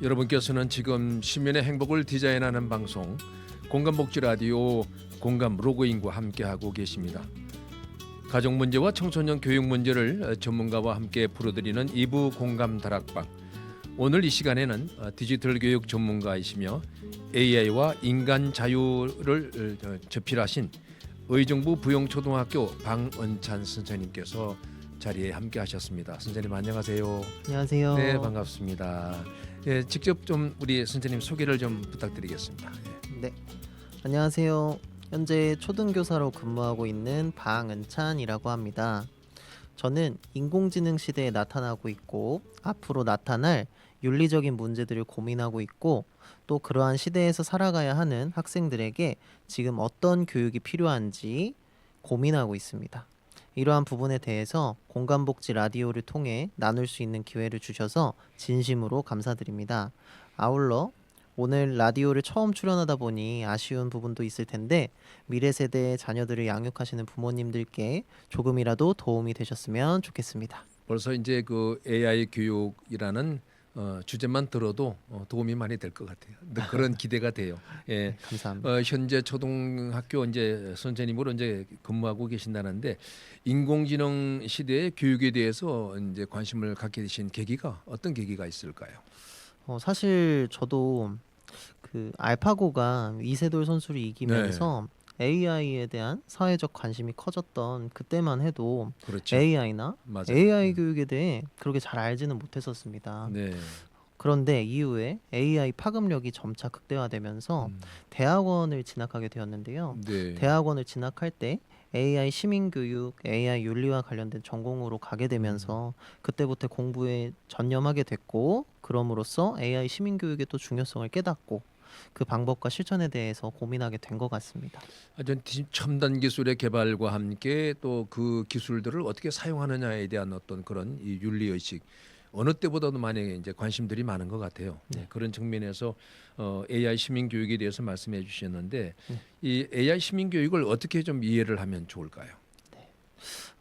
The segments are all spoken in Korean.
여러분께서는 지금 시민의 행복을 디자인하는 방송 공감복지 라디오 공감 로그인과 함께하고 계십니다. 가족 문제와 청소년 교육 문제를 전문가와 함께 풀어드리는 2부 공감 다락방. 오늘 이 시간에는 디지털 교육 전문가이시며 AI와 인간 자유를 어, 접필하신 의정부 부영초등학교 방은찬 선생님께서 자리에 함께 하셨습니다. 선생님 안녕하세요. 안녕하세요. 네 반갑습니다. 예, 직접 좀 우리 선생님 소개를 좀 부탁드리겠습니다. 예. 네. 안녕하세요. 현재 초등교사로 근무하고 있는 방은찬이라고 합니다. 저는 인공지능 시대에 나타나고 있고 앞으로 나타날 윤리적인 문제들을 고민하고 있고 또 그러한 시대에서 살아가야 하는 학생들에게 지금 어떤 교육이 필요한지 고민하고 있습니다. 이러한 부분에 대해서 공감복지 라디오를 통해 나눌 수 있는 기회를 주셔서 진심으로 감사드립니다. 아울러 오늘 라디오를 처음 출연하다 보니 아쉬운 부분도 있을 텐데 미래 세대의 자녀들을 양육하시는 부모님들께 조금이라도 도움이 되셨으면 좋겠습니다. 벌써 이제 그 AI 교육이라는 어, 주제만 들어도 어, 도움이 많이 될 것 같아요. 그런 기대가 돼요. 예. 감사합니다. 어, 현재 초등학교 이제 선생님으로 이제 근무하고 계신다는데 인공지능 시대의 교육에 대해서 이제 관심을 갖게 되신 계기가 어떤 계기가 있을까요? 어, 사실 저도 그 알파고가 이세돌 선수를 이기면서 AI에 대한 사회적 관심이 커졌던 그때만 해도 그렇죠. AI나 맞아요. AI 음. 교육에 대해 그렇게 잘 알지는 못했었습니다. 네. 그런데 이후에 AI 파급력이 점차 극대화되면서 음, 대학원을 진학하게 되었는데요. 네. 대학원을 진학할 때 AI 시민교육, AI 윤리와 관련된 전공으로 가게 음. 되면서 그때부터 공부에 전념하게 됐고 그럼으로써 AI 시민교육의 또 중요성을 깨닫고 그 방법과 실천에 대해서 고민하게 된 것 같습니다. 아전 첨단 기술의 개발과 함께 또 그 기술들을 어떻게 사용하느냐에 대한 어떤 그런 이 윤리 의식 어느 때보다도 많이 이제 관심들이 많은 것 같아요. 네. 그런 측면에서 어, AI 시민 교육에 대해서 말씀해 주셨는데 네. 이 AI 시민 교육을 어떻게 좀 이해를 하면 좋을까요?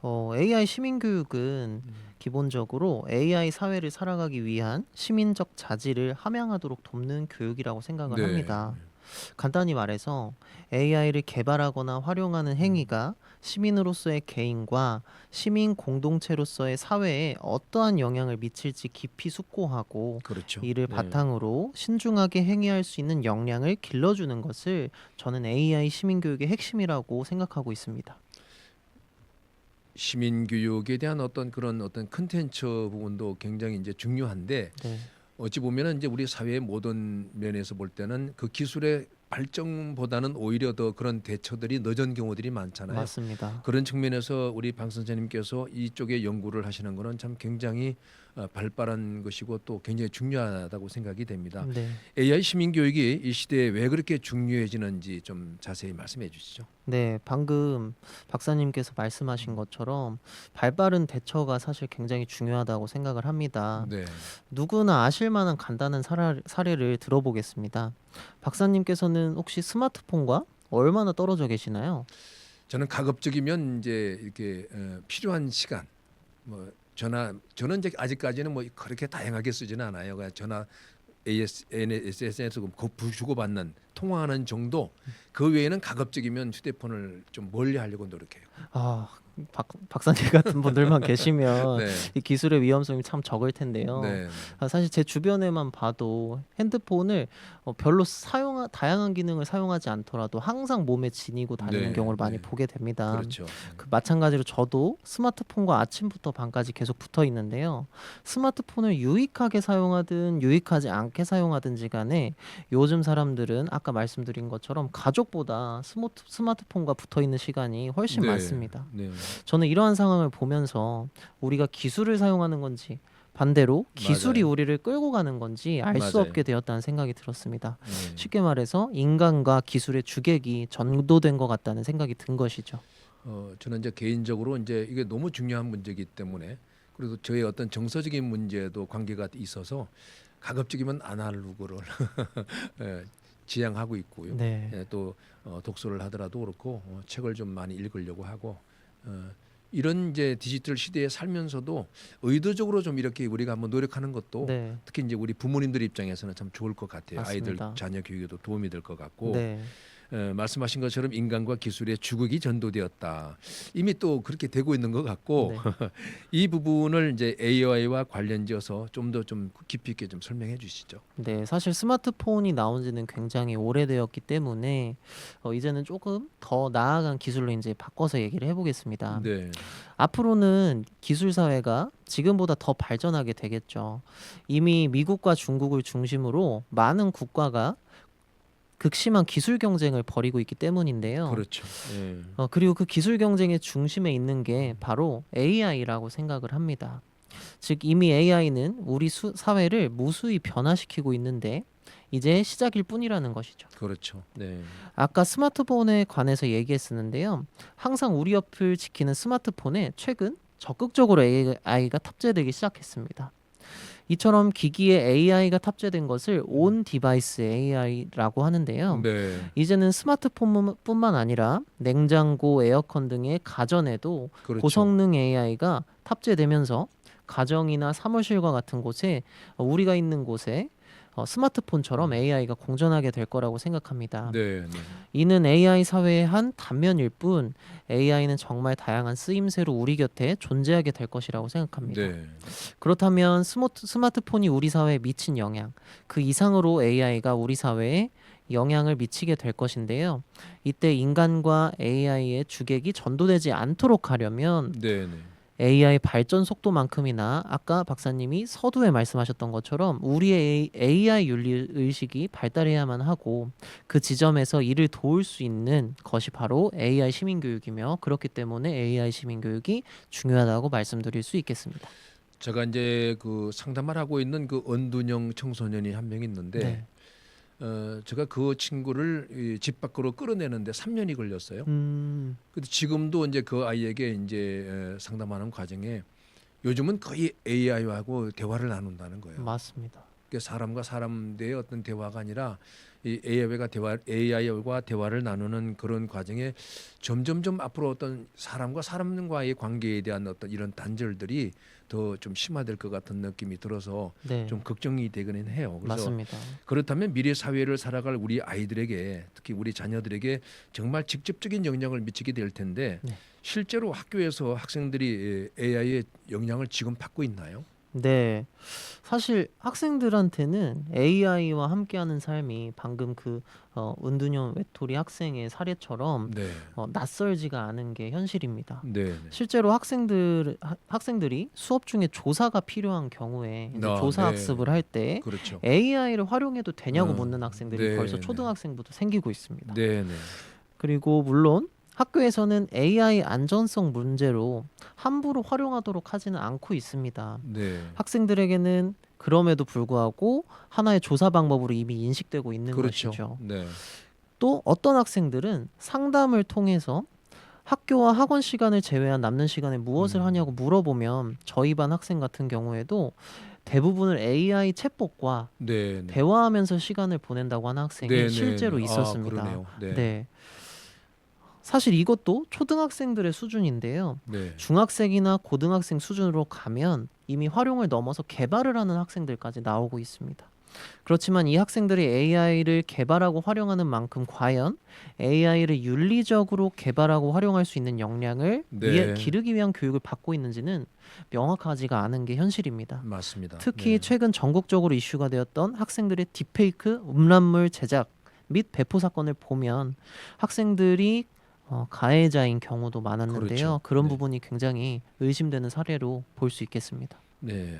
어, AI 시민 교육은 기본적으로 AI 사회를 살아가기 위한 시민적 자질을 함양하도록 돕는 교육이라고 생각을 네. 합니다. 간단히 말해서 AI를 개발하거나 활용하는 행위가 시민으로서의 개인과 시민 공동체로서의 사회에 어떠한 영향을 미칠지 깊이 숙고하고 그렇죠. 이를 네. 바탕으로 신중하게 행위할 수 있는 역량을 길러주는 것을 저는 AI 시민교육의 핵심이라고 생각하고 있습니다. 시민 교육에 대한 어떤 그런 어떤 컨텐츠 부분도 굉장히 이제 중요한데 네. 어찌 보면은 이제 우리 사회의 모든 면에서 볼 때는 그 기술의 발전보다는 오히려 더 그런 대처들이 늦은 경우들이 많잖아요. 맞습니다. 그런 측면에서 우리 방 선생님께서 이쪽에 연구를 하시는 거는 참 굉장히 어, 발빠른 것이고 또 굉장히 중요하다고 생각이 됩니다. 네. AI 시민 교육이 이 시대에 왜 그렇게 중요해지는지 좀 자세히 말씀해 주시죠. 네, 방금 박사님께서 말씀하신 것처럼 발빠른 대처가 사실 굉장히 중요하다고 생각을 합니다. 네. 누구나 아실 만한 간단한 사례, 사례를 들어보겠습니다. 박사님께서는 혹시 스마트폰과 얼마나 떨어져 계시나요? 저는 가급적이면 이제 이렇게 어, 필요한 시간 뭐 전화 저는 이제 아직까지는 뭐 그렇게 다양하게 쓰지는 않아요. 그냥 전화 AS, SNS 그 주고받는 통화하는 정도 그 외에는 가급적이면 휴대폰을 좀 멀리 하려고 노력해요. 아, 박, 박사님 같은 분들만 계시면 네. 이 기술의 위험성이 참 적을 텐데요. 네. 아, 사실 제 주변에만 봐도 핸드폰을 어, 별로 사용 다양한 기능을 사용하지 않더라도 항상 몸에 지니고 다니는 네, 경우를 많이 네. 보게 됩니다. 그렇죠. 그 마찬가지로 저도 스마트폰과 아침부터 밤까지 계속 붙어 있는데요. 스마트폰을 유익하게 사용하든 유익하지 않게 사용하든지 간에 요즘 사람들은 아까 말씀드린 것처럼 가족보다 스마트, 스마트폰과 붙어 있는 시간이 훨씬 네. 많습니다. 네. 저는 이러한 상황을 보면서 우리가 기술을 사용하는 건지 반대로 기술이 맞아요. 우리를 끌고 가는 건지 알 수 맞아요. 없게 되었다는 생각이 들었습니다. 네. 쉽게 말해서 인간과 기술의 주객이 전도된 것 같다는 생각이 든 것이죠. 어, 저는 이제 개인적으로 이제 이게 너무 중요한 문제이기 때문에 그리고 저의 어떤 정서적인 문제도 관계가 있어서 가급적이면 아날로그를 예, 지향하고 있고요. 네. 예, 또 어, 독서를 하더라도 그렇고 어, 책을 좀 많이 읽으려고 하고 어, 이런 이제 디지털 시대에 살면서도 의도적으로 좀 이렇게 우리가 한번 노력하는 것도 네. 특히 이제 우리 부모님들 입장에서는 참 좋을 것 같아요. 아이들 맞습니다. 자녀 교육에도 도움이 될 것 같고 네. 에, 말씀하신 것처럼 인간과 기술의 주극이 전도되었다. 이미 또 그렇게 되고 있는 것 같고 네. 이 부분을 이제 AI와 관련지어서 좀 더 좀 깊이 있게 좀 설명해 주시죠. 네, 사실 스마트폰이 나온 지는 굉장히 오래되었기 때문에 어, 이제는 조금 더 나아간 기술로 이제 바꿔서 얘기를 해보겠습니다. 네, 앞으로는 기술 사회가 지금보다 더 발전하게 되겠죠. 이미 미국과 중국을 중심으로 많은 국가가 극심한 기술 경쟁을 벌이고 있기 때문인데요. 그렇죠. 예. 어, 그리고 그 기술 경쟁의 중심에 있는 게 바로 AI라고 생각을 합니다. 즉 이미 AI는 우리 수, 사회를 무수히 변화시키고 있는데 이제 시작일 뿐이라는 것이죠. 그렇죠. 네, 아까 스마트폰에 관해서 얘기했었는데요. 항상 우리 옆을 지키는 스마트폰에 최근 적극적으로 AI가 탑재되기 시작했습니다. 이처럼 기기에 AI가 탑재된 것을 온 디바이스 AI라고 하는데요. 네, 이제는 스마트폰뿐만 아니라 냉장고, 에어컨 등의 가전에도 그렇죠. 고성능 AI가 탑재되면서 가정이나 사무실과 같은 곳에 어, 우리가 있는 곳에 어, 스마트폰처럼 AI가 공존하게 될 거라고 생각합니다. 네, 네. 이는 AI 사회의 한 단면일 뿐 AI는 정말 다양한 쓰임새로 우리 곁에 존재하게 될 것이라고 생각합니다. 네. 그렇다면 스마트, 스마트폰이 우리 사회에 미친 영향, 그 이상으로 AI가 우리 사회에 영향을 미치게 될 것인데요. 이때 인간과 AI의 주객이 전도되지 않도록 하려면 네, 네. AI 발전 속도만큼이나 아까 박사님이 서두에 말씀하셨던 것처럼 우리의 AI 윤리 의식이 발달해야만 하고 그 지점에서 이를 도울 수 있는 것이 바로 AI 시민 교육이며 그렇기 때문에 AI 시민 교육이 중요하다고 말씀드릴 수 있겠습니다. 제가 이제 그 상담을 하고 있는 그 언둔형 청소년이 한 명 있는데 네. 어, 제가 그 친구를 이 집 밖으로 끌어내는데 3년이 걸렸어요. 음, 근데 지금도 이제 그 아이에게 이제 에, 상담하는 과정에 요즘은 거의 AI하고 대화를 나눈다는 거예요. 맞습니다. 그러니까 사람과 사람의 어떤 대화가 아니라 이 AI가 대화 AI와 대화를 나누는 그런 과정에 점점점 앞으로 어떤 사람과 사람과의 관계에 대한 어떤 이런 단절들이 더 좀 심화될 것 같은 느낌이 들어서 네, 좀 걱정이 되기는 해요. 그래서 맞습니다. 그렇다면 미래 사회를 살아갈 우리 아이들에게 특히 우리 자녀들에게 정말 직접적인 영향을 미치게 될 텐데 네. 실제로 학교에서 학생들이 AI의 영향을 지금 받고 있나요? 네. 사실 학생들한테는 AI와 함께하는 삶이 방금 그 어, 은둔형 외톨이 학생의 사례처럼 네, 어, 낯설지가 않은 게 현실입니다. 네, 네. 실제로 학생들 하- 학생들이 수업 중에 조사가 필요한 경우에 이제 아, 조사 네. 학습을 할 때 그렇죠. AI를 활용해도 되냐고 음, 묻는 학생들이 네, 벌써 네. 초등학생부터 생기고 있습니다. 네, 네. 그리고 물론 학교에서는 AI 안전성 문제로 함부로 활용하도록 하지는 않고 있습니다. 네. 학생들에게는 그럼에도 불구하고 하나의 조사 방법으로 이미 인식되고 있는 그렇죠. 것이죠. 네. 또 어떤 학생들은 상담을 통해서 학교와 학원 시간을 제외한 남는 시간에 무엇을 음. 하냐고 물어보면 저희 반 학생 같은 경우에도 대부분을 AI 챗봇과 네, 네. 대화하면서 시간을 보낸다고 하는 학생이 네, 네, 실제로 네. 있었습니다. 아, 그러네요. 네. 네. 사실 이것도 초등학생들의 수준인데요. 네. 중학생이나 고등학생 수준으로 가면 이미 활용을 넘어서 개발을 하는 학생들까지 나오고 있습니다. 그렇지만 이 학생들이 AI를 개발하고 활용하는 만큼 과연 AI를 윤리적으로 개발하고 활용할 수 있는 역량을 네. 기르기 위한 교육을 받고 있는지는 명확하지가 않은 게 현실입니다. 맞습니다. 특히 네. 최근 전국적으로 이슈가 되었던 학생들의 딥페이크 음란물 제작 및 배포 사건을 보면 학생들이 어, 가해자인 경우도 많았는데요. 그렇죠. 그런 네. 부분이 굉장히 의심되는 사례로 볼 수 있겠습니다. 네.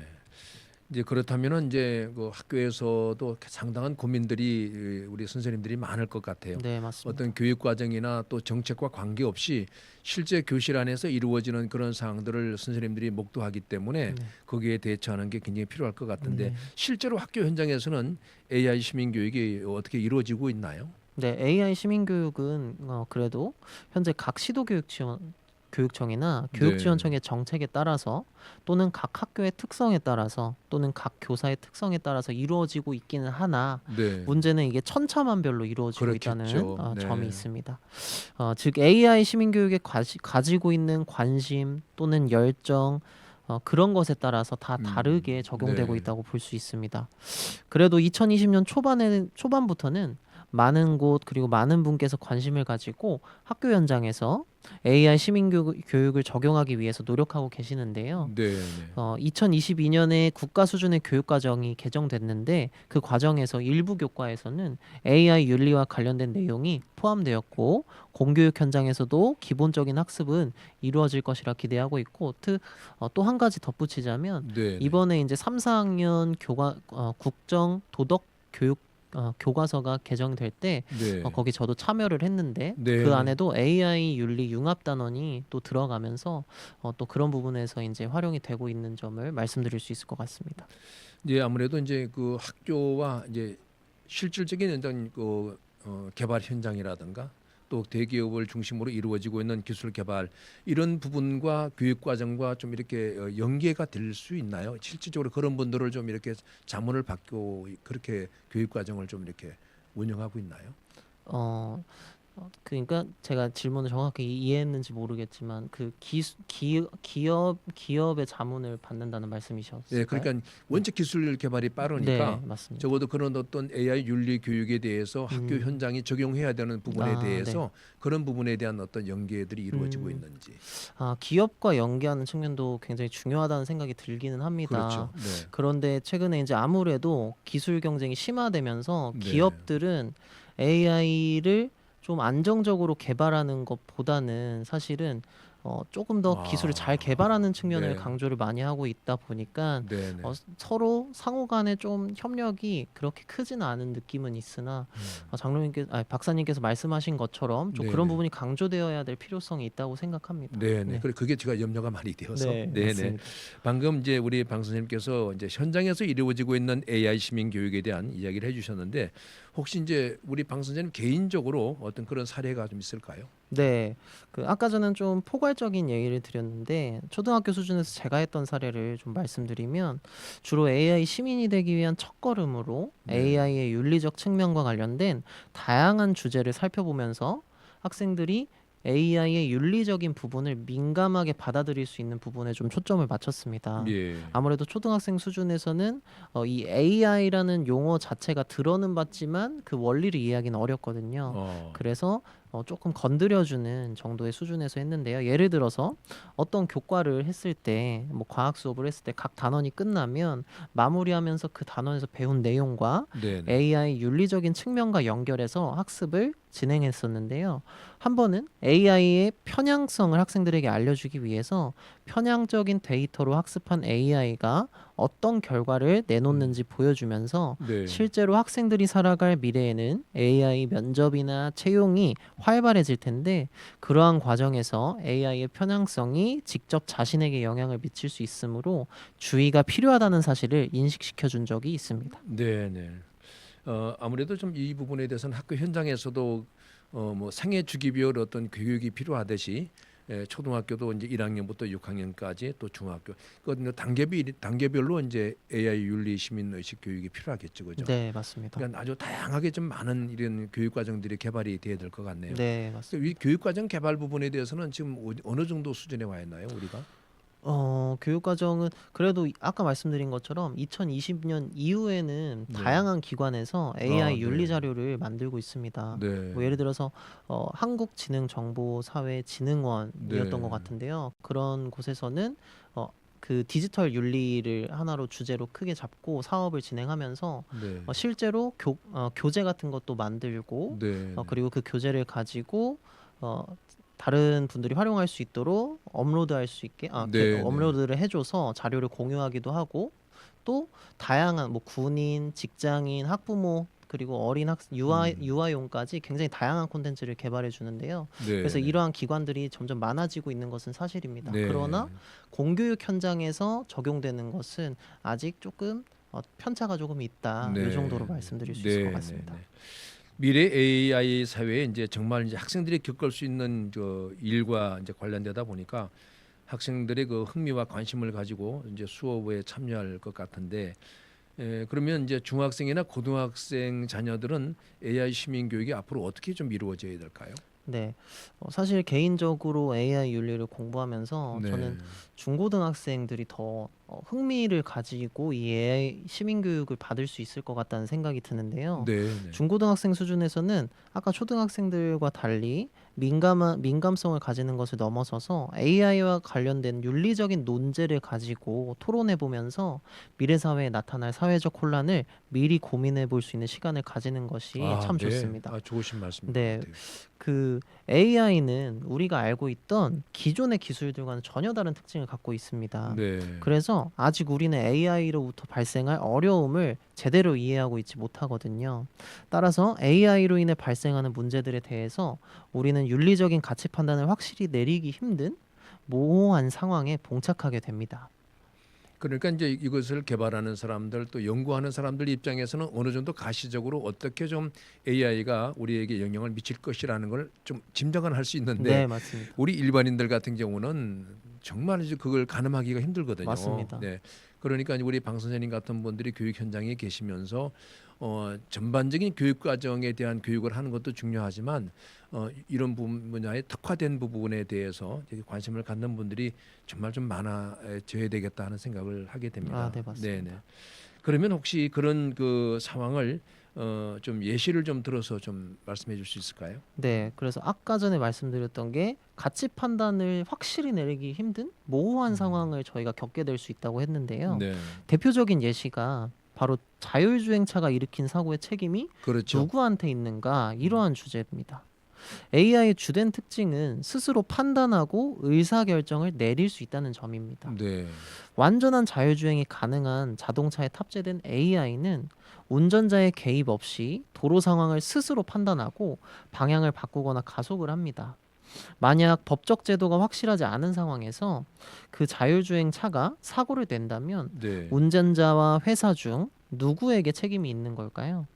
이제 그렇다면은 이제 그 학교에서도 상당한 고민들이 이, 우리 선생님들이 많을 것 같아요. 네, 맞습니다. 어떤 교육 과정이나 또 정책과 관계없이 실제 교실 안에서 이루어지는 그런 사항들을 선생님들이 목도하기 때문에 네. 거기에 대처하는 게 굉장히 필요할 것 같은데 네. 실제로 학교 현장에서는 AI 시민 교육이 어떻게 이루어지고 있나요? 네, AI 시민 교육은 어, 그래도 현재 각 시도 교육 지원 교육청이나 네. 교육지원청의 정책에 따라서 또는 각 학교의 특성에 따라서 또는 각 교사의 특성에 따라서 이루어지고 있기는 하나 네. 문제는 이게 천차만별로 이루어지고 그렇겠죠. 있다는 어, 네. 점이 있습니다. 어, 즉 AI 시민교육에 과시, 가지고 있는 관심 또는 열정 어, 그런 것에 따라서 다 음, 다르게 적용되고 네. 있다고 볼 수 있습니다. 그래도 2020년 초반에 초반부터는 많은 곳 그리고 많은 분께서 관심을 가지고 학교 현장에서 AI 시민 교육을 적용하기 위해서 노력하고 계시는데요. 네. 네. 어, 2022년에 국가 수준의 교육 과정이 개정됐는데 그 과정에서 일부 교과에서는 AI 윤리와 관련된 내용이 포함되었고 공교육 현장에서도 기본적인 학습은 이루어질 것이라 기대하고 있고 어, 또한 가지 덧붙이자면 네. 이번에 이제 3, 4학년 교과 어, 국정 도덕 교육 어, 교과서가 개정될 때 네. 어, 거기 저도 참여를 했는데 네. 그 안에도 AI 윤리 융합 단원이 또 들어가면서 어, 또 그런 부분에서 이제 활용이 되고 있는 점을 말씀드릴 수 있을 것 같습니다. 이제 아무래도 이제 그 학교와 이제 실질적인 어떤 그 어, 개발 현장이라든가 또 대기업을 중심으로 이루어지고 있는 기술 개발 이런 부분과 교육 과정과 좀 이렇게 어, 연계가 될 수 있나요? 실질적으로 그런 분들을 좀 이렇게 자문을 받고 그렇게 교육 과정을 좀 이렇게 운영하고 있나요? 어, 어, 그러니까 제가 질문을 정확히 이- 이해했는지 모르겠지만 그 기, 기, 기업 기업의 자문을 받는다는 말씀이셨어요? 예, 그러니까 원체 기술 개발이 빠르니까 네, 맞습니다. 적어도 그런 어떤 AI 윤리 교육에 대해서 학교 음. 현장이 적용해야 되는 부분에 아, 대해서 그런 부분에 대한 어떤 연계들이 이루어지고 음. 있는지 아, 기업과 연계하는 측면도 굉장히 중요하다는 생각이 들기는 합니다. 그렇죠. 네. 그런데 최근에 이제 아무래도 기술 경쟁이 심화되면서 네. 기업들은 AI를 좀 안정적으로 개발하는 것보다는 사실은 어, 조금 더 아, 기술을 잘 개발하는 측면을 네. 강조를 많이 하고 있다 보니까 네, 네. 어, 서로 상호 간에 좀 협력이 그렇게 크지는 않은 느낌은 있으나 음. 어, 장로님께 아, 박사님께서 말씀하신 것처럼 좀 네, 그런 네. 부분이 강조되어야 될 필요성이 있다고 생각합니다. 네, 네. 네. 그래 그게 제가 염려가 많이 되어서. 네, 네, 네. 맞습니다. 방금 이제 우리 방 선생님께서 이제 현장에서 이루어지고 있는 AI 시민 교육에 대한 이야기를 해주셨는데 혹시 이제 우리 방 선생님 개인적으로 어떤 그런 사례가 좀 있을까요? 네, 그 아까 저는 좀 포괄적인 얘기를 드렸는데 초등학교 수준에서 제가 했던 사례를 좀 말씀드리면 주로 AI 시민이 되기 위한 첫걸음으로 네. AI의 윤리적 측면과 관련된 다양한 주제를 살펴보면서 학생들이 AI의 윤리적인 부분을 민감하게 받아들일 수 있는 부분에 좀 초점을 맞췄습니다. 예. 아무래도 초등학생 수준에서는 어, 이 AI라는 용어 자체가 들어는 봤지만 그 원리를 이해하기는 어렵거든요. 어. 그래서 어, 조금 건드려주는 정도의 수준에서 했는데요. 예를 들어서 어떤 교과를 했을 때, 뭐 과학 수업을 했을 때 각 단원이 끝나면 마무리하면서 그 단원에서 배운 내용과 네, 네. AI 윤리적인 측면과 연결해서 학습을 진행했었는데요. 한 번은 AI의 편향성을 학생들에게 알려주기 위해서 편향적인 데이터로 학습한 AI가 어떤 결과를 내놓는지 보여주면서 네. 실제로 학생들이 살아갈 미래에는 AI 면접이나 채용이 활발해질 텐데 그러한 과정에서 AI의 편향성이 직접 자신에게 영향을 미칠 수 있으므로 주의가 필요하다는 사실을 인식시켜 준 적이 있습니다. 네, 네. 어, 아무래도 좀 이 부분에 대해서는 학교 현장에서도 어, 뭐 생애 주기별 어떤 교육이 필요하듯이 예, 초등학교도 이제 1학년부터 6학년까지 또 중학교 그 단계비 단계별로 이제 AI 윤리 시민 의식 교육이 필요하겠죠, 그죠? 네, 맞습니다. 그러니까 아주 다양하게 좀 많은 이런 교육 과정들이 개발이 돼야 될 것 같네요. 네, 맞습니다. 이 교육 과정 개발 부분에 대해서는 지금 어- 어느 정도 수준에 와 있나요, 우리가? 어, 교육 과정은 그래도 이- 아까 말씀드린 것처럼 2020년 이후에는 네. 다양한 기관에서 AI 아, 네. 윤리 자료를 만들고 있습니다. 네. 뭐 예를 들어서 어, 한국지능정보사회진흥원이었던 네. 것 같은데요. 그런 곳에서는 어, 그 디지털 윤리를 하나로 주제로 크게 잡고 사업을 진행하면서 네. 어, 실제로 교, 어, 교재 같은 것도 만들고 네. 어, 그리고 그 교재를 가지고 어, 다른 분들이 활용할 수 있도록 업로드할 수 있게 아, 네, 게- 네. 업로드를 해줘서 자료를 공유하기도 하고 또 다양한 뭐 군인, 직장인, 학부모 그리고 어린 학 유아 음. 유아용까지 굉장히 다양한 콘텐츠를 개발해 주는데요. 네. 그래서 이러한 기관들이 점점 많아지고 있는 것은 사실입니다. 네. 그러나 공교육 현장에서 적용되는 것은 아직 조금 어, 편차가 조금 있다. 네. 이 정도로 말씀드릴 수 있을 것 같습니다. 네. 미래 AI 사회에 이제 정말 이제 학생들이 겪을 수 있는 저 일과 이제 관련되다 보니까 학생들의 그 흥미와 관심을 가지고 이제 수업에 참여할 것 같은데 에, 그러면 이제 중학생이나 고등학생 자녀들은 AI 시민 교육이 앞으로 어떻게 좀 이루어져야 될까요? 네. 어, 사실 개인적으로 AI 윤리를 공부하면서 네. 저는 중고등학생들이 더 어, 흥미를 가지고 이 AI 시민 교육을 받을 수 있을 것 같다는 생각이 드는데요. 네, 네. 중고등학생 수준에서는 아까 초등학생들과 달리 민감한 민감성을 가지는 것을 넘어서서 AI와 관련된 윤리적인 논제를 가지고 토론해 보면서 미래 사회에 나타날 사회적 혼란을 미리 고민해 볼 수 있는 시간을 가지는 것이 아, 참 네. 좋습니다. 아, 좋으신 말씀입니다. 네. 그 AI는 우리가 알고 있던 기존의 기술들과는 전혀 다른 특징을 갖고 있습니다. 네. 그래서 아직 우리는 AI로부터 발생할 어려움을 제대로 이해하고 있지 못하거든요. 따라서 AI로 인해 발생하는 문제들에 대해서 우리는 윤리적인 가치 판단을 확실히 내리기 힘든 모호한 상황에 봉착하게 됩니다. 그러니까 이제 이것을 개발하는 사람들 또 연구하는 사람들 입장에서는 어느 정도 가시적으로 어떻게 좀 AI가 우리에게 영향을 미칠 것이라는 걸 좀 짐작은 할 수 있는데 네, 맞습니다. 우리 일반인들 같은 경우는 정말 이제 그걸 가늠하기가 힘들거든요. 맞습니다. 네. 그러니까 우리 방 선생님 같은 분들이 교육 현장에 계시면서 어, 전반적인 교육 과정에 대한 교육을 하는 것도 중요하지만 어, 이런 분야에 특화된 부분에 대해서 되게 관심을 갖는 분들이 정말 좀 많아져야 되겠다 하는 생각을 하게 됩니다. 아, 네, 맞습니다. 네네. 그러면 혹시 그런 그 상황을 어, 좀 예시를 좀 들어서 좀 말씀해 줄 수 있을까요? 네, 그래서 아까 전에 말씀드렸던 게 가치 판단을 확실히 내리기 힘든 모호한 음. 상황을 저희가 겪게 될 수 있다고 했는데요. 네. 대표적인 예시가 바로 자율주행차가 일으킨 사고의 책임이 그렇죠. 누구한테 있는가 이러한 주제입니다. AI의 주된 특징은 스스로 판단하고 의사결정을 내릴 수 있다는 점입니다. 네. 완전한 자율주행이 가능한 자동차에 탑재된 AI는 운전자의 개입 없이 도로 상황을 스스로 판단하고 방향을 바꾸거나 가속을 합니다. 만약 법적 제도가 확실하지 않은 상황에서 그 자율주행 차가 사고를 낸다면 네. 운전자와 회사 중 누구에게 책임이 있는 걸까요?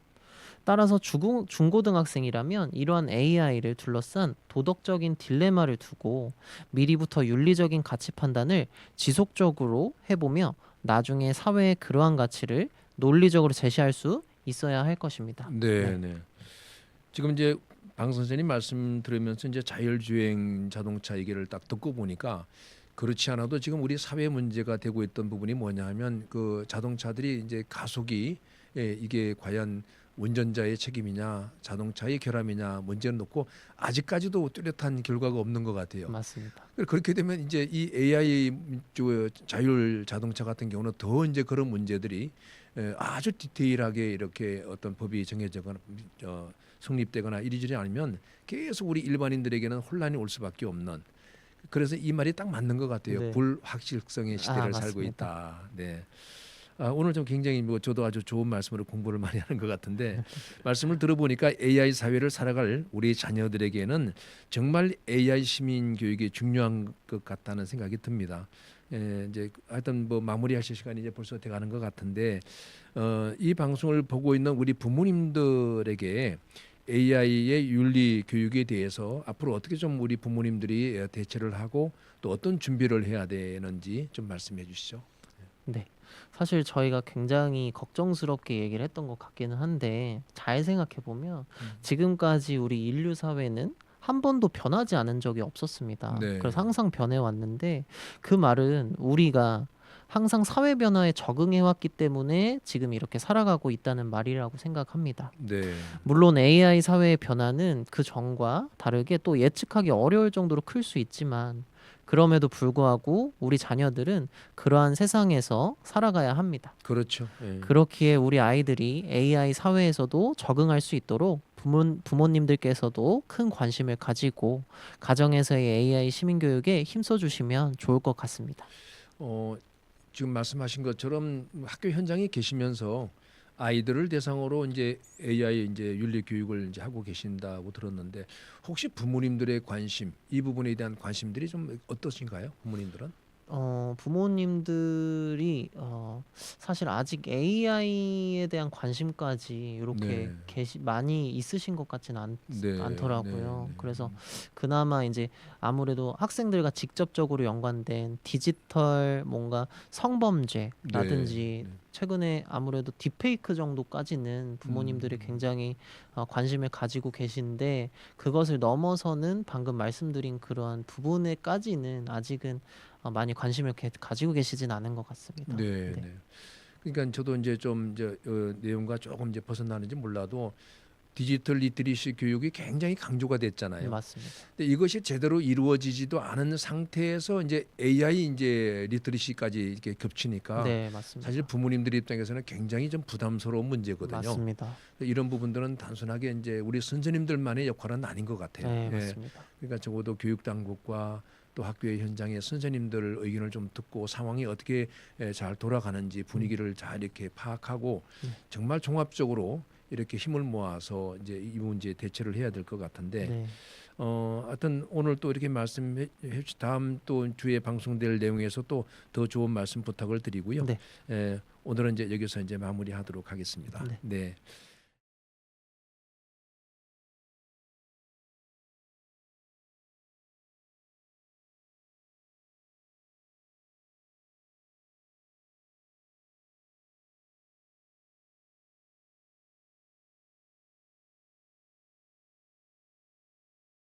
따라서 주고, 중고등학생이라면 이러한 AI를 둘러싼 도덕적인 딜레마를 두고 미리부터 윤리적인 가치 판단을 지속적으로 해보며 나중에 사회에 그러한 가치를 논리적으로 제시할 수 있어야 할 것입니다. 네, 네. 지금 이제 방 선생님 말씀 들으면서 이제 자율주행 자동차 얘기를 딱 듣고 보니까 그렇지 않아도 지금 우리 사회 문제가 되고 있던 부분이 뭐냐 하면 그 자동차들이 이제 가속이 예, 이게 과연 운전자의 책임이냐 자동차의 결함이냐 문제를 놓고 아직까지도 뚜렷한 결과가 없는 것 같아요. 맞습니다. 그렇게 되면 이제 이 AI 저 자율 자동차 같은 경우는 더 이제 그런 문제들이 에, 아주 디테일하게 이렇게 어떤 법이 정해져거나 어, 성립되거나 이리저리 아니면 계속 우리 일반인들에게는 혼란이 올 수밖에 없는 그래서 이 말이 딱 맞는 것 같아요. 네. 불확실성의 시대를 아, 살고. 있다. 네. 아, 오늘 좀 굉장히 뭐 저도 아주 좋은 말씀으로 공부를 많이 하는 것 같은데 말씀을 들어보니까 AI 사회를 살아갈 우리 자녀들에게는 정말 AI 시민 교육이 중요한 것 같다는 생각이 듭니다. 예, 이제 하여튼 뭐 마무리하실 시간이 이제 벌써 돼가는 것 같은데 어, 이 방송을 보고 있는 우리 부모님들에게 AI의 윤리 교육에 대해서 앞으로 어떻게 좀 우리 부모님들이 대처를 하고 또 어떤 준비를 해야 되는지 좀 말씀해 주시죠. 네. 사실 저희가 굉장히 걱정스럽게 얘기를 했던 것 같기는 한데 잘 생각해 보면 음. 지금까지 우리 인류 사회는 한 번도 변하지 않은 적이 없었습니다. 네. 그래서 항상 변해 왔는데 그 말은 우리가 항상 사회 변화에 적응해 왔기 때문에 지금 이렇게 살아가고 있다는 말이라고 생각합니다. 네. 물론 AI 사회의 변화는 그 전과 다르게 또 예측하기 어려울 정도로 클 수 있지만 그럼에도 불구하고 우리 자녀들은 그러한 세상에서 살아가야 합니다. 그렇죠. 예. 그렇기에 우리 아이들이 AI 사회에서도 적응할 수 있도록 부모, 부모님들께서도 큰 관심을 가지고 가정에서의 AI 시민 교육에 힘써 주시면 좋을 것 같습니다. 어, 지금 말씀하신 것처럼 학교 현장에 계시면서 아이들을 대상으로 이제 AI 이제 윤리 교육을 이제 하고 계신다고 들었는데 혹시 부모님들의 관심 이 부분에 대한 관심들이 좀 어떠신가요? 부모님들은? 어, 부모님들이 어, 사실 아직 AI에 대한 관심까지 이렇게 네. 계시 많이 있으신 것 같지는 않, 네, 않더라고요. 네, 네. 그래서 그나마 이제 아무래도 학생들과 직접적으로 연관된 디지털 뭔가 성범죄라든지 네, 네. 최근에 아무래도 딥페이크 정도까지는 부모님들이 음. 굉장히 어, 관심을 가지고 계신데 그것을 넘어서는 방금 말씀드린 그러한 부분에까지는 아직은 어, 많이 관심을 게- 가지고 계시진 않은 것 같습니다. 네, 네. 그러니까 저도 이제 좀 이제 어, 내용과 조금 이제 벗어나는지 몰라도 디지털 리트리시 교육이 굉장히 강조가 됐잖아요. 네, 맞습니다. 근데 이것이 제대로 이루어지지도 않은 상태에서 이제 AI 이제 리트리시까지 이렇게 겹치니까 네, 맞습니다. 사실 부모님들 입장에서는 굉장히 좀 부담스러운 문제거든요. 맞습니다. 이런 부분들은 단순하게 이제 우리 선생님들만의 역할은 아닌 것 같아요. 네, 예. 맞습니다. 그러니까 적어도 교육 당국과 또 학교의 현장의 선생님들 의견을 좀 듣고 상황이 어떻게 에, 잘 돌아가는지 분위기를 잘 이렇게 파악하고 네. 정말 종합적으로 이렇게 힘을 모아서 이제 이 문제에 대처를 해야 될 것 같은데 네. 어 하여튼 오늘 또 이렇게 말씀해 주시 다음 또 주에 방송될 내용에서 또 더 좋은 말씀 부탁을 드리고요. 네. 에, 오늘은 이제 여기서 이제 마무리하도록 하겠습니다. 네. 네.